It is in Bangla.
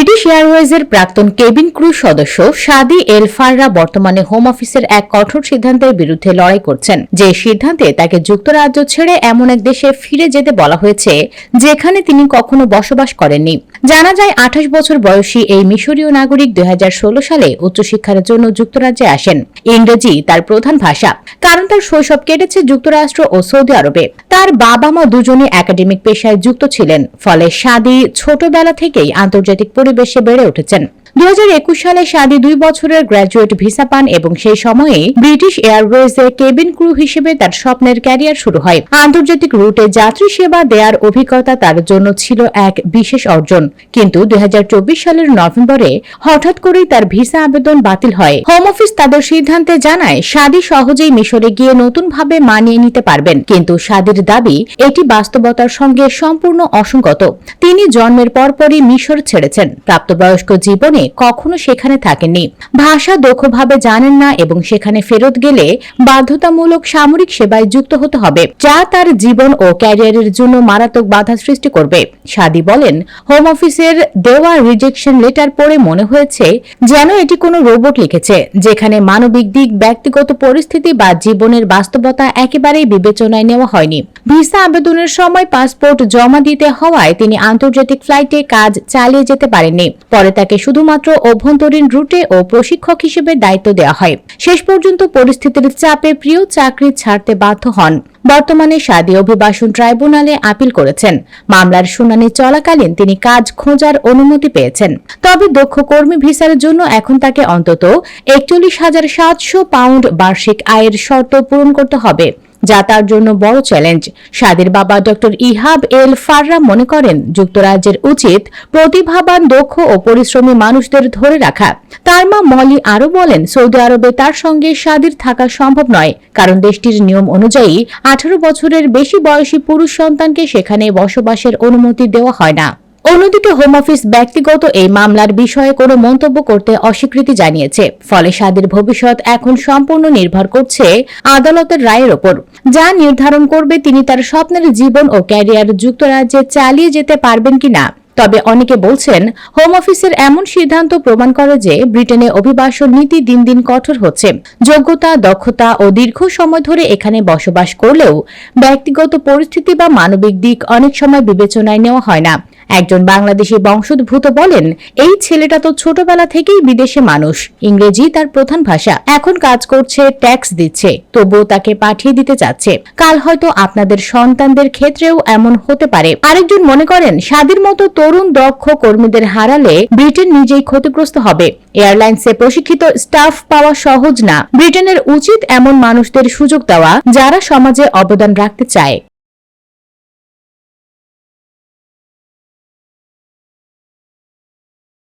ব্রিটিশ এয়ারওয়েজের প্রাক্তন কেবিন ক্রু সদস্য সাদি এল ফাররা বর্তমানে হোম অফিসের এক কঠোর সিদ্ধান্তের বিরুদ্ধে লড়াই করছেন। যে সিদ্ধান্তে তাকে যুক্তরাজ্য ছেড়ে এমন এক দেশে ফিরে যেতে বলা হয়েছে, যেখানে তিনি কখনো বসবাস করেননি। জানা যায় আঠাশ বছর বয়সী এই মিশরীয় নাগরিক দুই হাজার ষোলো সালে উচ্চশিক্ষার জন্য যুক্তরাজ্যে আসেন। ইংরেজি তার প্রধান ভাষা। কারণ তার শৈশব কেটেছে যুক্তরাষ্ট্র ও সৌদি আরবে। তার বাবা মা দুজনে একাডেমিক পেশায় যুক্ত ছিলেন, ফলে সাদি ছোটবেলা থেকেই আন্তর্জাতিক পরিবেশে বেড়ে উঠেছেন। দুই হাজার একুশ সালে সাদি দুই বছরের গ্র্যাজুয়েট ভিসা পান এবং সেই সময়ে ব্রিটিশ এয়ারওয়েজে কেবিন ক্রু হিসেবে তার স্বপ্নের ক্যারিয়ার শুরু হয়। আন্তর্জাতিক রুটে যাত্রী সেবা দেওয়ার অভিজ্ঞতা তার জন্য ছিল এক বিশেষ অর্জন। কিন্তু দু হাজার চব্বিশ সালের নভেম্বরে হঠাৎ করেই তার ভিসা আবেদন বাতিল হয়। হোম অফিস তাদের সিদ্ধান্তে জানায়, সাদি সহজেই মিশরে গিয়ে নতুনভাবে মানিয়ে নিতে পারবেন। কিন্তু সাদির দাবি, এটি বাস্তবতার সঙ্গে সম্পূর্ণ অসঙ্গত। তিনি জন্মের পরপরই মিশর ছেড়েছেন। প্রাপ্তবয়স্ক জীবনে কখনো সেখানে থাকেননি। ভাষা দক্ষভাবে জানেন না এবং সেখানে ফেরত গেলে বাধ্যতামূলক সামরিক সেবায় যুক্ত হতে হবে, যা তার জীবন ও ক্যারিয়ারের জন্য মারাত্মক বাধা সৃষ্টি করবে। সাদি বলেন, হোম অফিসের দেওয়া রিজেকশন লেটার পড়ে মনে হয়েছে যেন এটি কোনো রোবট লিখেছে, যেখানে মানবিক দিক, ব্যক্তিগত পরিস্থিতি বা জীবনের বাস্তবতা একেবারেই বিবেচনায় নেওয়া হয়নি। ভিসা আবেদনের সময় পাসপোর্ট জমা দিতে হওয়ায় তিনি আন্তর্জাতিক ফ্লাইটে কাজ চালিয়ে যেতে পারেননি। পরে তাকে শুধুমাত্র অভ্যন্তরীণ রুটে ও প্রশিক্ষক হিসেবে দায়িত্ব দেওয়া হয়। শেষ পর্যন্ত পরিস্থিতির চাপে প্রিয় চাকরি ছাড়তে বাধ্য হন। বর্তমানে সাদী অভিবাসন ট্রাইব্যুনালে আপিল করেছেন। মামলার শুনানি চলাকালীন তিনি কাজ খোঁজার অনুমতি পেয়েছেন। তবে দক্ষ কর্মী ভিসার জন্য এখন তাকে অন্তত একচল্লিশ হাজার সাতশো পাউন্ড বার্ষিক আয়ের শর্ত পূরণ করতে হবে। যা তার জন্য বড় চ্যালেঞ্জ সাদের বাবা ডক্টর ইহাব এল ফাররা মনে করেন, যুক্তরাজ্যের উচিত প্রতিভাবান, দক্ষ ও পরিশ্রমী মানুষদের ধরে রাখা। তার মা মলি আরও বলেন, সৌদি আরবে তার সঙ্গে সাদির থাকা সম্ভব নয়, কারণ দেশটির নিয়ম অনুযায়ী আঠারো বছরের বেশি বয়সী পুরুষ সন্তানকে সেখানে বসবাসের অনুমতি দেওয়া হয় না। অন্যদিকে হোম অফিস ব্যক্তিগত এই মামলার বিষয়ে কোনো মন্তব্য করতে অস্বীকৃতি জানিয়েছে। ফলে সাদের ভবিষ্যৎ এখন সম্পূর্ণ নির্ভর করছে আদালতের রায়ের ওপর, যা নির্ধারণ করবে তিনি তার স্বপ্নের জীবন ও ক্যারিয়ার যুক্তরাজ্যে চালিয়ে যেতে পারবেন কিনা। তবে অনেকে বলছেন হোম অফিসের এমন সিদ্ধান্ত প্রমাণ করে যে ব্রিটেনে অভিবাসন নীতি দিন দিন কঠোর হচ্ছে। যোগ্যতা, দক্ষতা ও দীর্ঘ সময় ধরে এখানে বসবাস করলেও ব্যক্তিগত পরিস্থিতি বা মানবিক দিক অনেক সময় বিবেচনায় নেওয়া হয় না। একজন বাংলাদেশি বংশোদ্ভূত বলেন, এই ছেলেটা তো ছোটবেলা থেকেই বিদেশে মানুষ। ইংরেজি তার প্রধান ভাষা। এখন কাজ করছে, ট্যাক্স দিচ্ছে। তবুও তাকে পাঠিয়ে দিতে চাচ্ছে। কাল হয়তো আপনাদের সন্তানদের ক্ষেত্রেও এমন হতে পারে। আরেকজন মনে করেন, স্বাদের মতো তরুণ দক্ষ কর্মীদের হারালে ব্রিটেন নিজেই ক্ষতিগ্রস্ত হবে। এয়ারলাইন্সে প্রশিক্ষিত স্টাফ পাওয়া সহজ না। ব্রিটেনের উচিত এমন মানুষদের সুযোগ দেওয়া, যারা সমাজে অবদান রাখতে চায়।